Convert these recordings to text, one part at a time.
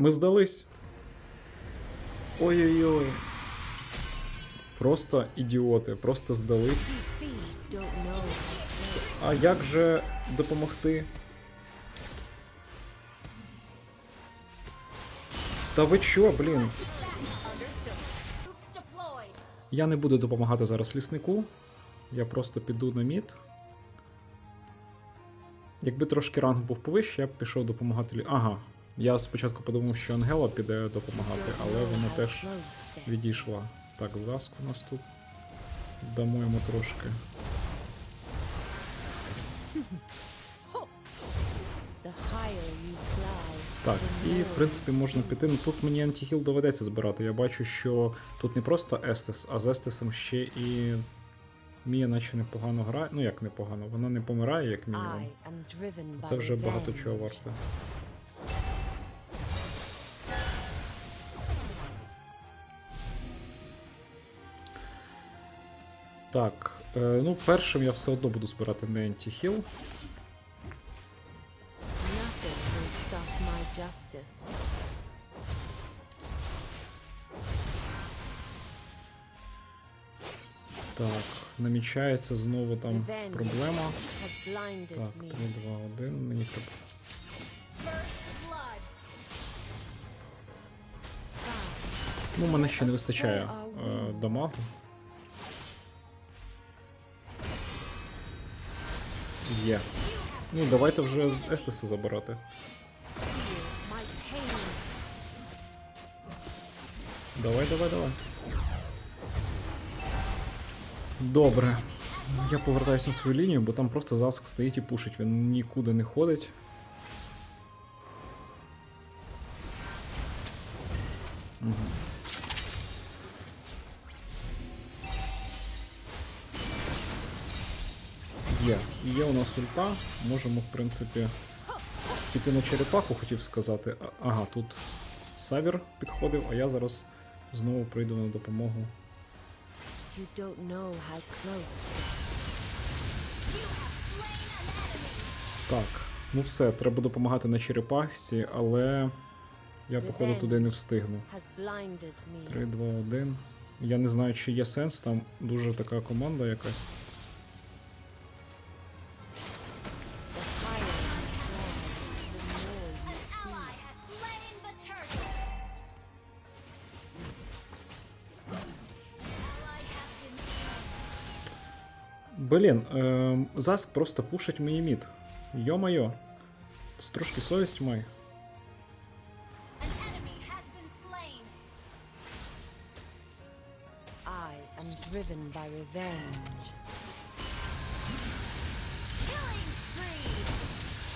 Ми здались. Ой-ой-ой. Просто ідіоти, просто здались. А як же допомогти? Та ви чо, блін? Я не буду допомагати зараз ліснику. Я просто піду на мід. Якби трошки ранг був повище, я б пішов допомагати лі. Ага. Я спочатку подумав, що Ангела піде допомагати, але вона теж відійшла. Так, заск у нас тут. Дамо йому трошки. Так, і в принципі можна піти. Ну тут мені антихіл доведеться збирати. Я бачу, що тут не просто Естес, а з Естесом ще і Мія наче непогано грає. Ну як непогано, вона не помирає, як мінімум. Це вже багато чого варте. Так, е, ну першим я все одно буду збирати не justice. Так, намічається знову там проблема. Так, 3, 2, 1. Мені треба. Ну, мене ще не вистачає е, дамагу. Є. Ну, давайте вже з Естеса забирати. Feel my pain. Давай, давай, давай. Добре. Я повертаюся на свою лінію, бо там просто заск стоїть і пушить. Він нікуди не ходить. Ульта. Можемо, в принципі, піти на черепаху, хотів сказати. Ага, тут Савір підходив, а я зараз знову прийду на допомогу. Так, ну все, треба допомагати на черепахці, але я, походу, туди не встигну. Has blinded me. 3, 2, 1. Я не знаю, чи є сенс, там дуже така команда якась. Блін, е, Заск просто пушить мені мід. Йо-майо. Трошки совість май. driven by revenge. Killing spree.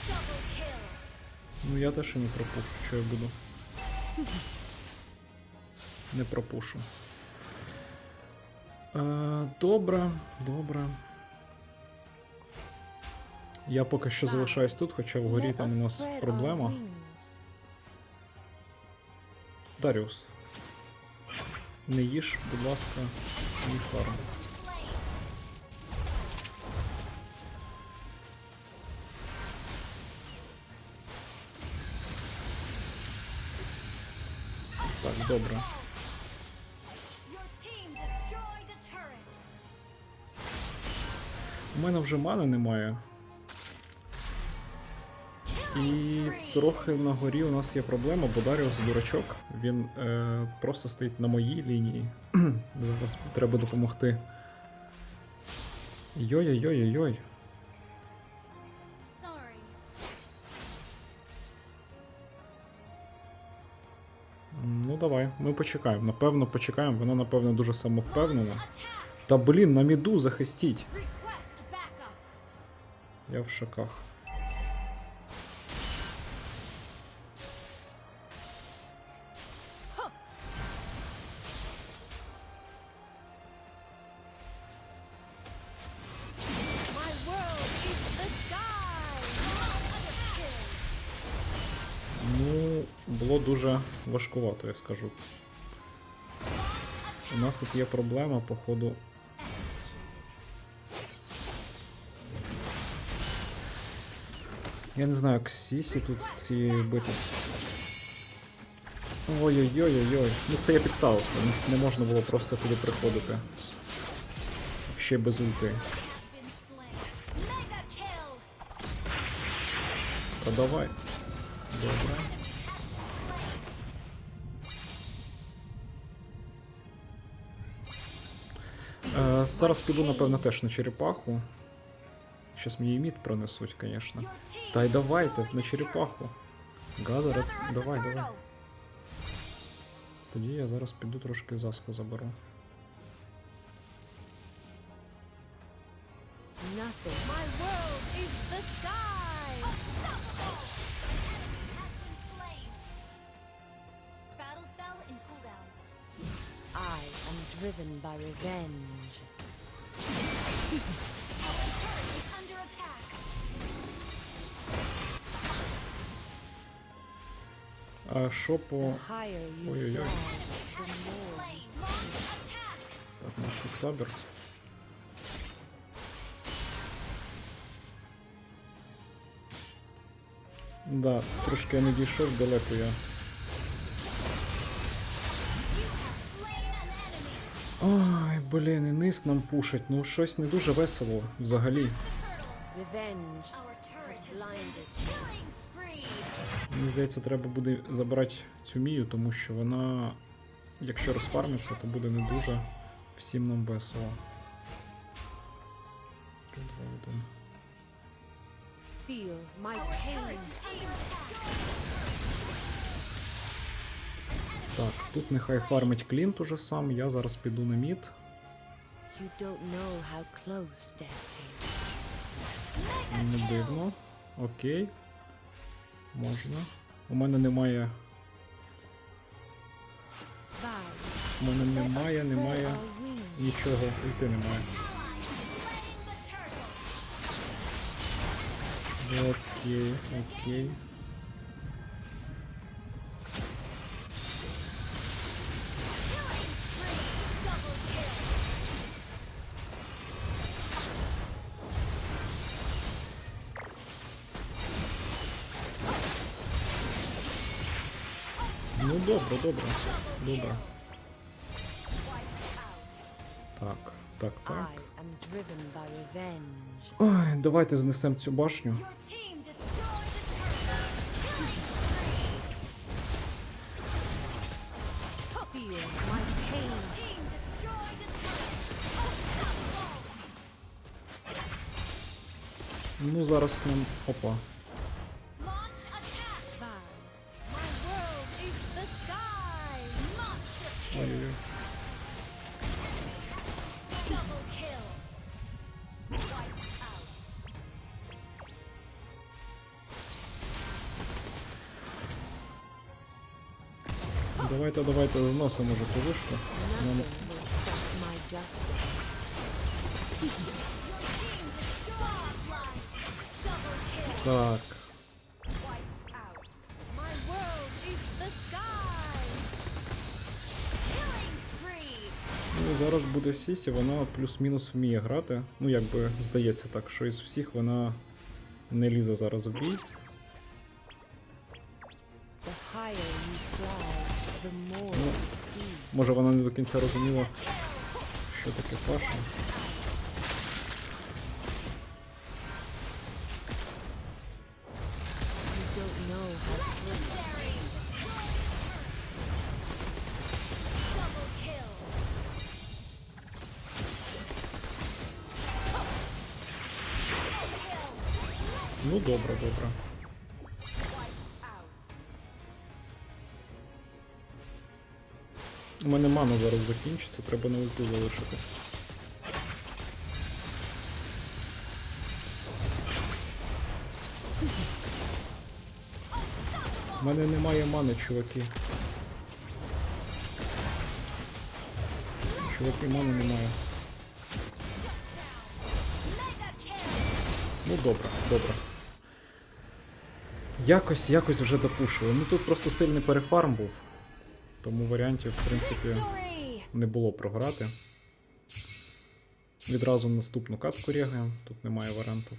Double kill. Ну я теж і не пропушу, що я буду. Не пропушу. Е, добре, добре. Я поки що залишаюсь тут, хоча вгорі там у нас проблема. Даріус. Не їж, будь ласка. Slain. Так, добре. У мене вже мани немає. І трохи на горі у нас є проблема, бо Даріус дурачок. Він е, просто стоїть на моїй лінії. Зараз треба допомогти. Йой-йой-йой-йой. Ну давай, ми почекаємо. Напевно, почекаємо. Вона, напевно, дуже самовпевнена. Та блін, на міду захистіть. Я в шоках. Було дуже важкувато, я скажу. У нас тут є проблема, походу. Я не знаю, як Сісі тут ці битись. Ой-ой-ой-ой-ой. Ну це я підставився. Не- можна було просто туди приходити. Ще без ульти. Та давай. Добре. Е, зараз піду, напевно, теж на черепаху. Щас мені і мід пронесуть, звісно. Та й давайте на черепаху. Up давай, давай. Тоді я зараз піду трошки заску заберу. My world is the sky. Driven by revenge. Turret is under attack. А що по. Ой-ой-ой. Так, наш фіксабер. Да, трошки я не дійшов далеко я. Блін, і низ нам пушать. Ну щось не дуже весело взагалі. Мені здається, треба буде забрати цю мію, тому що вона, якщо розфармиться, то буде не дуже всім нам весело. Так, тут нехай фармить Клінт уже сам, я зараз піду на мід. You don't know how close death is. Не дивно. Окей. Можна. У мене немає. У мене немає, немає. Нічого, немає. Slain the turtle. Окей, окей. Ну добро, добро, добро. Так, так, так. Ой, давайте занесем цю башню. Ну зараз нам... Опа. The sky. Killing spree. Ну зараз буде Сісі, вона плюс-мінус вміє грати. Ну, якби здається так, що із всіх вона не лізе зараз в бій. Може вона не до кінця розуміла, що таке паша. You don't know how Legendary. Double kill. Ну добре, добре. У мене мана зараз закінчиться, треба на ульту залишити. У мене немає мани, чуваки. Чуваки, мани немає. Ну добре, добре. Якось, якось вже допушили. Ну тут просто сильний перефарм був. Тому варіантів, в принципі, не було програти. Відразу наступну катку регаємо, тут немає варіантів.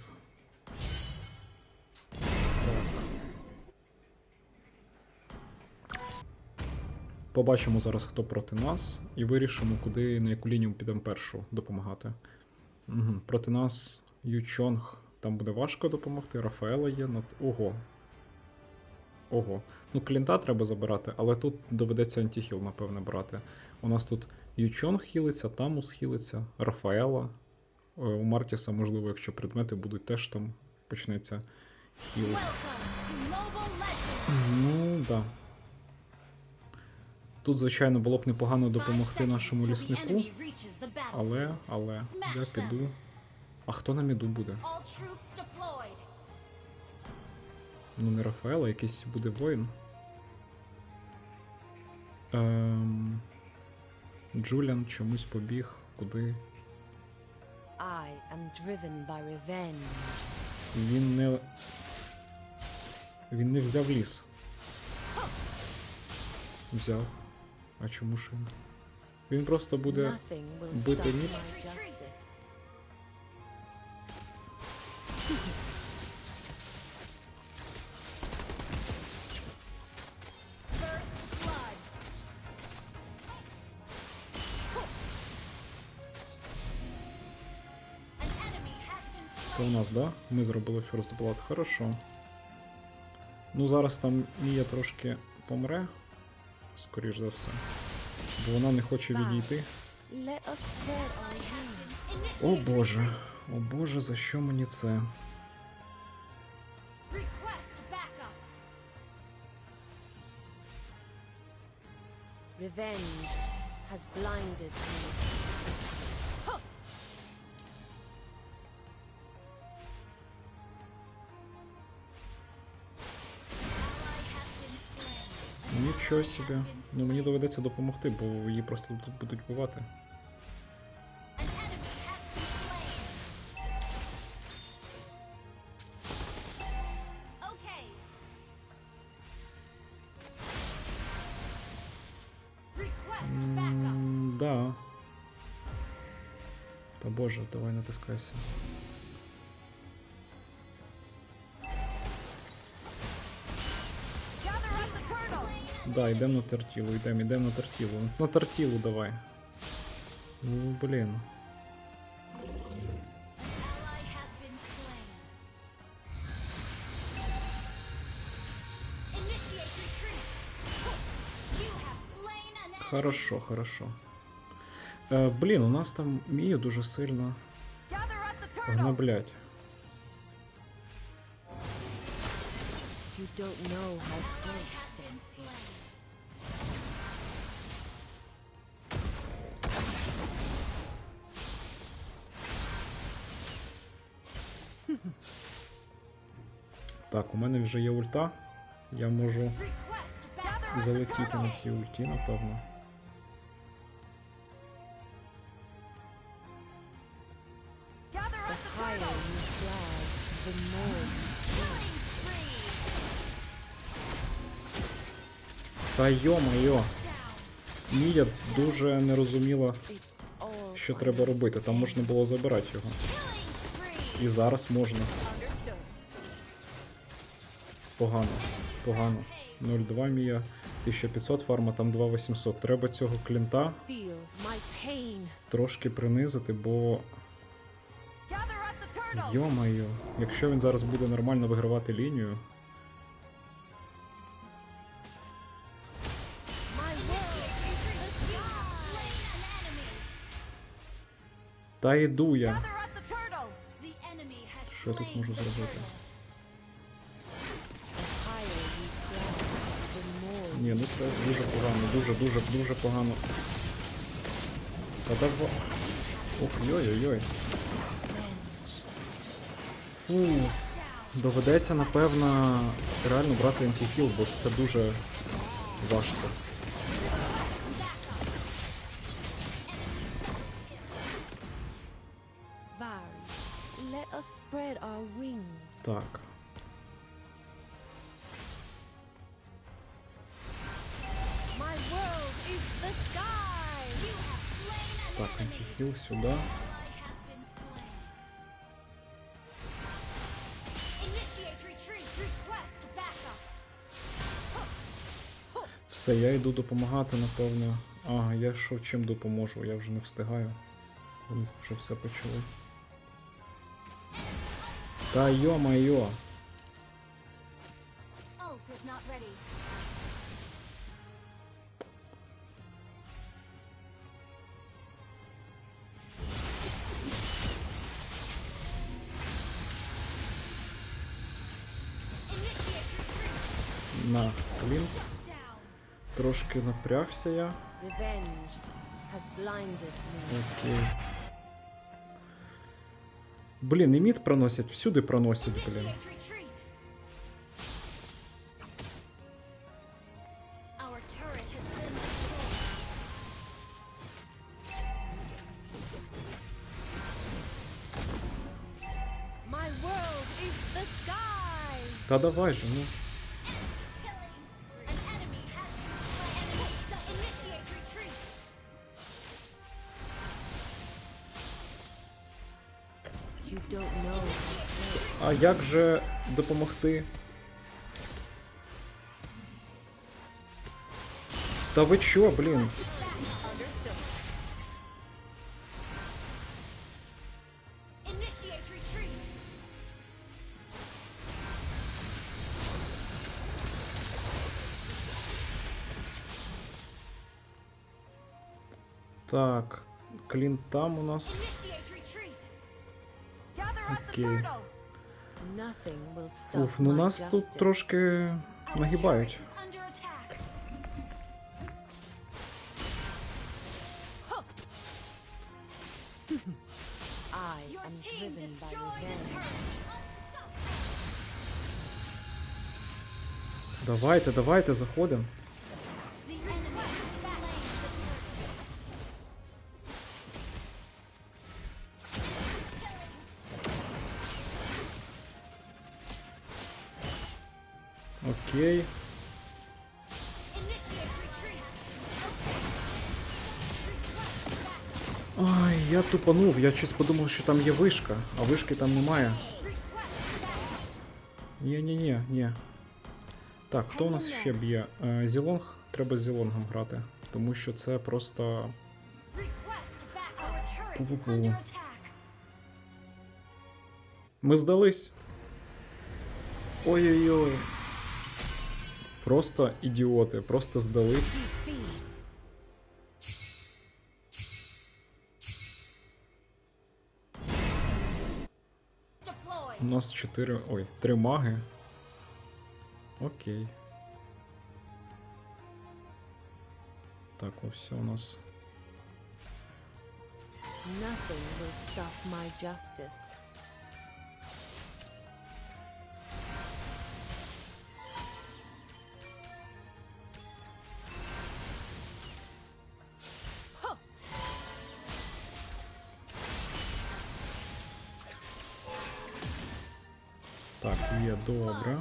Так. Побачимо зараз, хто проти нас, і вирішимо, куди на яку лінію підемо першу допомагати. Угу. Проти нас Ючонг. Там буде важко допомогти. Рафаела є над. Ого. Ого. Ну, клінта треба забирати, але тут доведеться антихіл, напевне, брати. У нас тут Ючонг хілиться, Тамус хілиться, Рафаела. Е, У Мартіса, можливо, якщо предмети будуть, теж там почнеться хіл. Ну, да. Тут, звичайно, було б непогано допомогти нашому ліснику, але, але я піду. А хто на міду буде? Ну, не Рафаел, а якийсь буде воїн. Ем... Джуліан чомусь побіг. Куди? I am driven by revenge. Він не. Він не взяв ліс. Взяв. А чому ж він? Він просто буде. Бити мід. Це у нас, да? Ми зробили First Blood. Хорошо. Ну, зараз там Мія трошки помре, скоріш за все. Бо вона не хоче відійти. О боже, о боже, за що мені це? Revenge has blinded me. Нічого собі. Ну мені доведеться допомогти, бо її просто тут будуть бувати. Боже, давай натискайся. Да, йдемо на тертілу, йдемо, йдемо на тертілу. На тертілу давай. Ну, блін. Ally has been slain. Initiate retreat. You have slain an enemy. Хорошо, хорошо. Е, блін, у нас там Мію дуже сильно Gather up the turtle. гноблять. You don't know how close Так, у мене вже є ульта. Я можу залетіти на цій ульті, напевно. Та Down. Мія дуже не розуміла, що треба робити. Там можна було забирати його. І зараз можна. Погано. Погано. 0,2 Мія, 1500 фарма, там 2800. Треба цього клінта трошки принизити, бо. Йо-моє, якщо він зараз буде нормально вигравати лінію, та йду я. Що я тут можу зробити? Ні, ну це дуже погано, дуже, дуже, погано. Та во. Ох, йой-йой-йой. Доведеться, напевно, реально брати антихіл, бо це дуже важко. Backup. Все, я йду допомагати, напевно. Ага, я що чим допоможу, я вже не встигаю. Вони вже все почали. Та йо-майо! Ult Трошки напрягся я. Revenge has blinded me. Окей. Блін, і мід проносять, всюди проносять, блін. Initiate retreat. Our turret has been destroyed. My world is the sky! Та давай же, ну. Як же допомогти? Та ви чо, блін? Так, клін там у нас. Окей. Уф, ну нас тут трошки нагибають. turret is under тупанув, я щось подумав, що там є вишка, а вишки там немає. Ні, ні, ні, ні. Так, хто у нас ще б'є? Е, Зілонг, треба з Зілонгом грати. Тому що це просто. Пу-пу-пу. Ми здались. Ой-ой-ой. Просто ідіоти, просто здались. У нас 4. Ой, три маги. Окей. Так, ось у нас. Nothing will stop my justice. Є добре.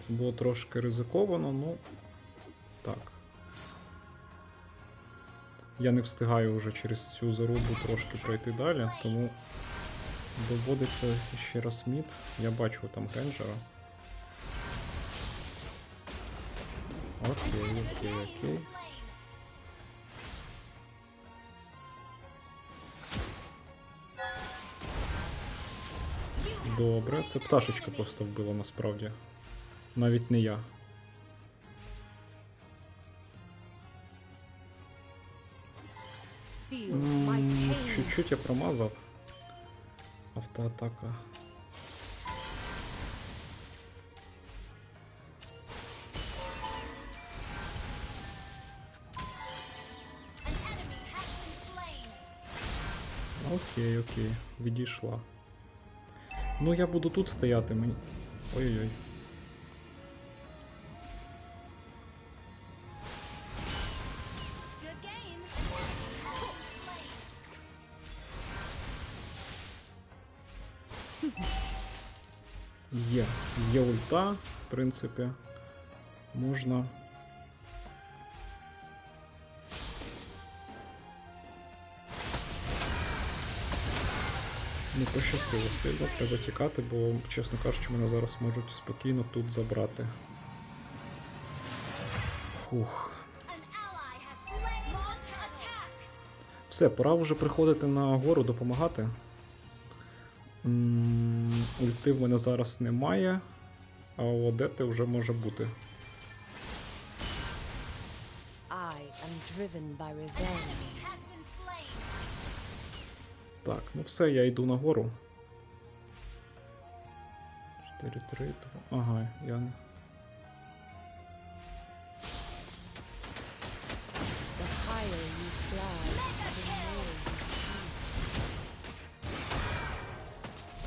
Це було трошки ризиковано, ну. Так. Я не встигаю вже через цю зарубу трошки пройти далі, тому доводиться ще раз мід. Я бачу там рейнджера. Окей, окей, окей. Добре, це пташечка просто вбила насправді. Навіть не я. Feel my М, pain. Чуть-чуть я промазав. Автоатака. An enemy has been slain. Окей, окей, відійшла. Ну, я буду тут стояти, мені. Ой-ой-ой. Є. Є ульта, в принципі. Можна. Не пощастило сильно, треба тікати, бо, чесно кажучи, мене зараз можуть спокійно тут забрати. Фух. Все, пора вже приходити на гору допомагати. М, Ульти в мене зараз немає, а у Одети вже може бути. I am driven by revenge. Так, ну все, я йду на гору. 4-3. то- Ага, я.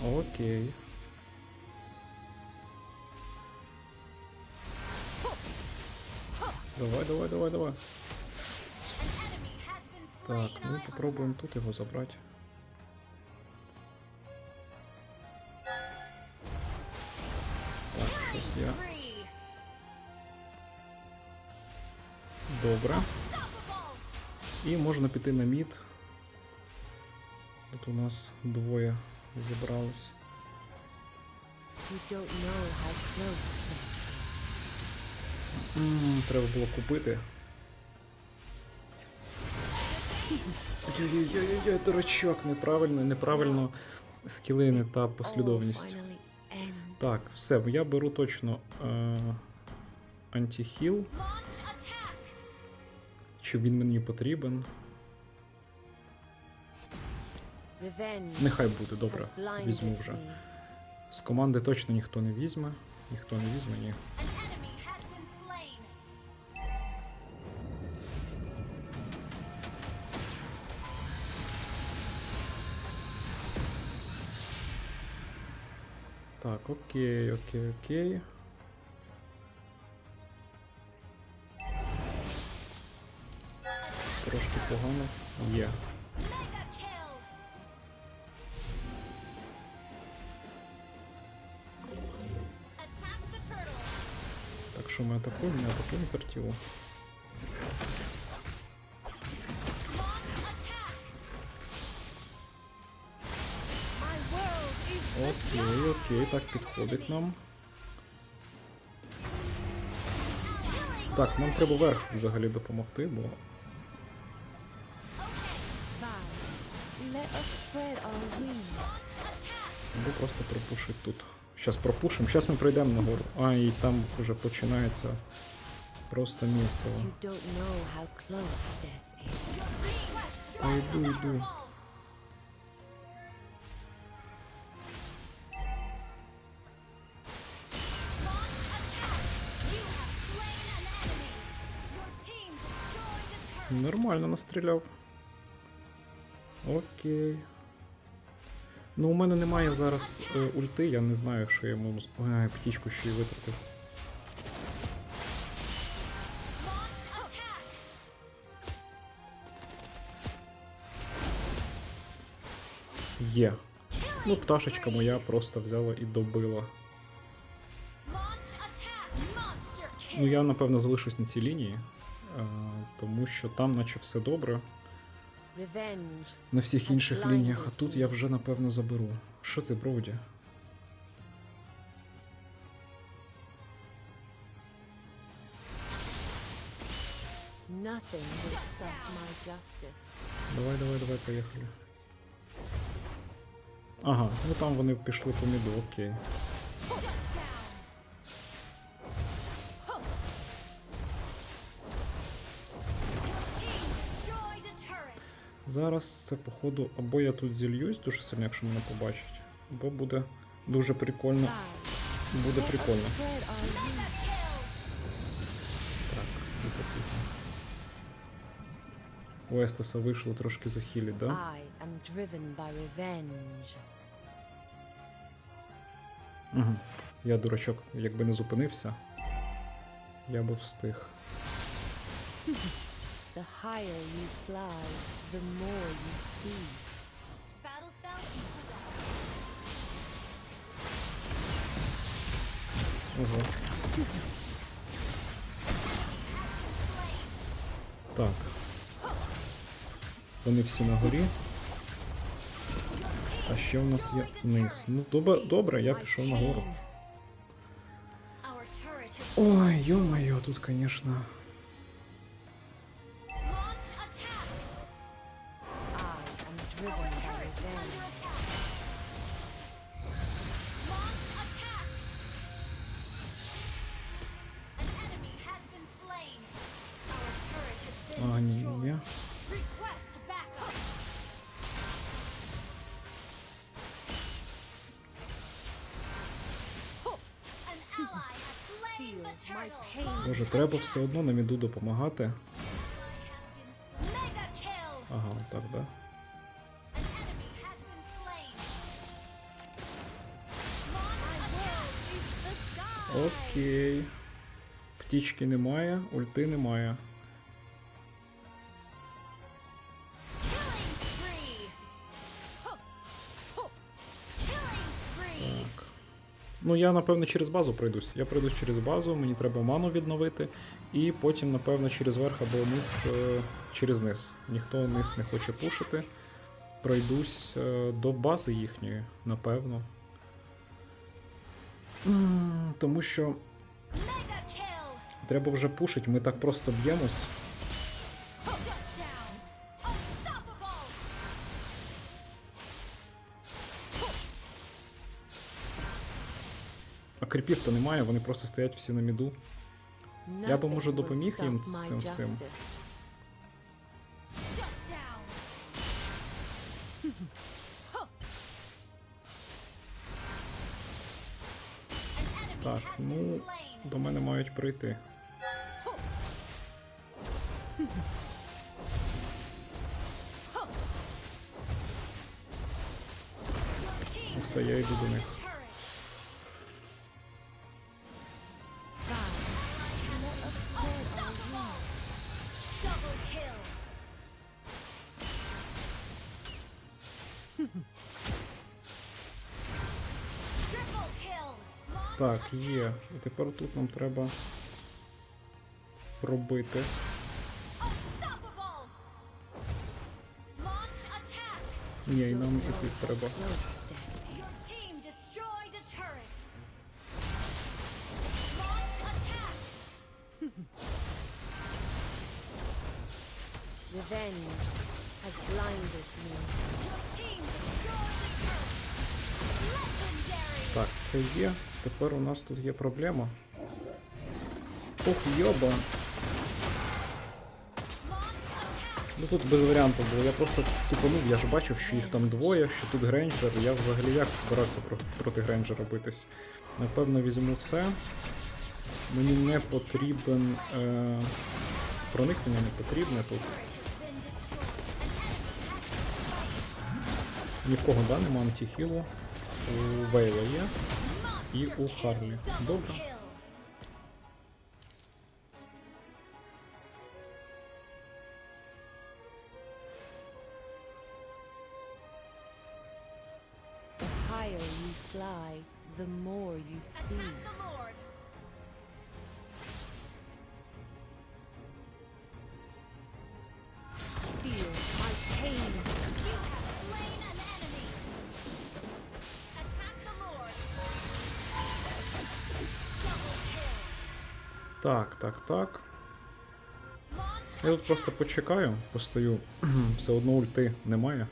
Окей. Давай, давай, давай, давай. Так, ну попробуємо тут його забрати. Я. Добре. І можна піти на мід. Тут у нас двоє death М, Треба було купити. Ой-ой-ой, дурачок, неправильно, неправильно скіли не та послідовність. Так, все, я беру точно е, антихіл, чи він мені потрібен. Нехай буде, добре, візьму вже. З команди точно ніхто не візьме. Ніхто не візьме, ні. Окей, окей, окей. Трошки погано. Є. Так що ми атакуємо, не атакуємо тертілу. Окей, окей, так підходить нам. Так, нам треба верх взагалі допомогти, бо або просто пропушить тут. Щас пропушимо, щас ми пройдемо нагору. А, і там вже починається просто місцево. You don't know Нормально настріляв. Окей. Ну, у мене немає зараз е, ульти, я не знаю, що я йому. з- птічку ще й витратив. Є. Ну, пташечка моя просто взяла і добила. Ну, я напевно залишусь на цій лінії, тому що там, наче все добре. На всіх інших лініях, а тут я вже напевно заберу. Що ти, Броуді? Давай, давай, давай, поїхали. Ага, ну там вони пішли по міду, окей. Зараз це, походу, або я тут зільюсь дуже сильно, якщо мене побачать, або буде дуже прикольно. Буде прикольно. Так, тихо, тихо. У Естеса вийшло трошки захилі, да? Угу. Я дурачок, якби не зупинився, я би встиг. The higher you fly, the more you see. Battle spell. Так. Вони всі на горі. А ще в нас є низ. Ну, добре, добре, я пішов на гору. Ой, ё-моё, тут, конечно, Боже, треба все одно на міду допомагати. Ага, так, да. Окей. Птічки немає, ульти немає. Ну, я, напевно, через базу пройдусь. Я пройдусь через базу, мені треба ману відновити, і потім, напевно, через верх або низ, е, через низ. Ніхто низ не хоче пушити. Пройдусь е, до бази їхньої, напевно. Тому що треба вже пушить, ми так просто б'ємось. Кріпів то немає, вони просто стоять всі на міду. Я би, може, допоміг їм з цим всім. Так, ну, до мене мають прийти. Все, я йду до них. Так, є. І тепер тут нам треба пробити. Ні, і нам і тут треба. Revenge has blinded me. Your team destroyed turret. Legendary. Так, це є. Тепер у нас тут є проблема. Ох, йоба. Ну тут без варіантів було. Я просто тупанув, я ж бачив, що їх там двоє, що тут грейнджер. Я взагалі як збирався проти грейнджера битись. Напевно, візьму це. Мені не потрібен. Е... Проникнення не потрібне тут. Turret has been destroyed. An enemy has Ні в кого да, нема антихілу. У Вейла є. І у double Добре. Так, Я тут просто почекаю, постою. Все одно ульти немає.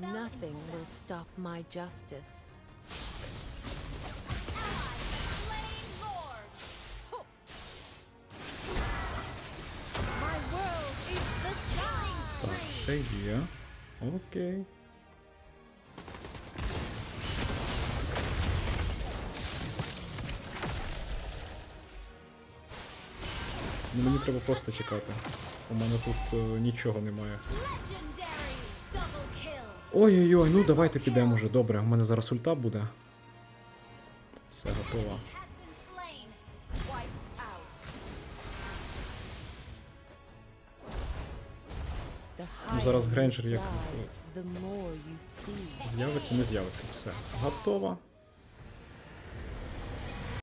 Nothing will stop my justice. Так, це є. Окей. Мені треба просто тікати. У мене тут е, нічого немає. Ой-ой-ой, ну давайте підемо вже. Добре, у мене зараз ульта буде. Все готово. Ну, зараз Грейнджер як see. з'явиться, не з'явиться. Все. Готово.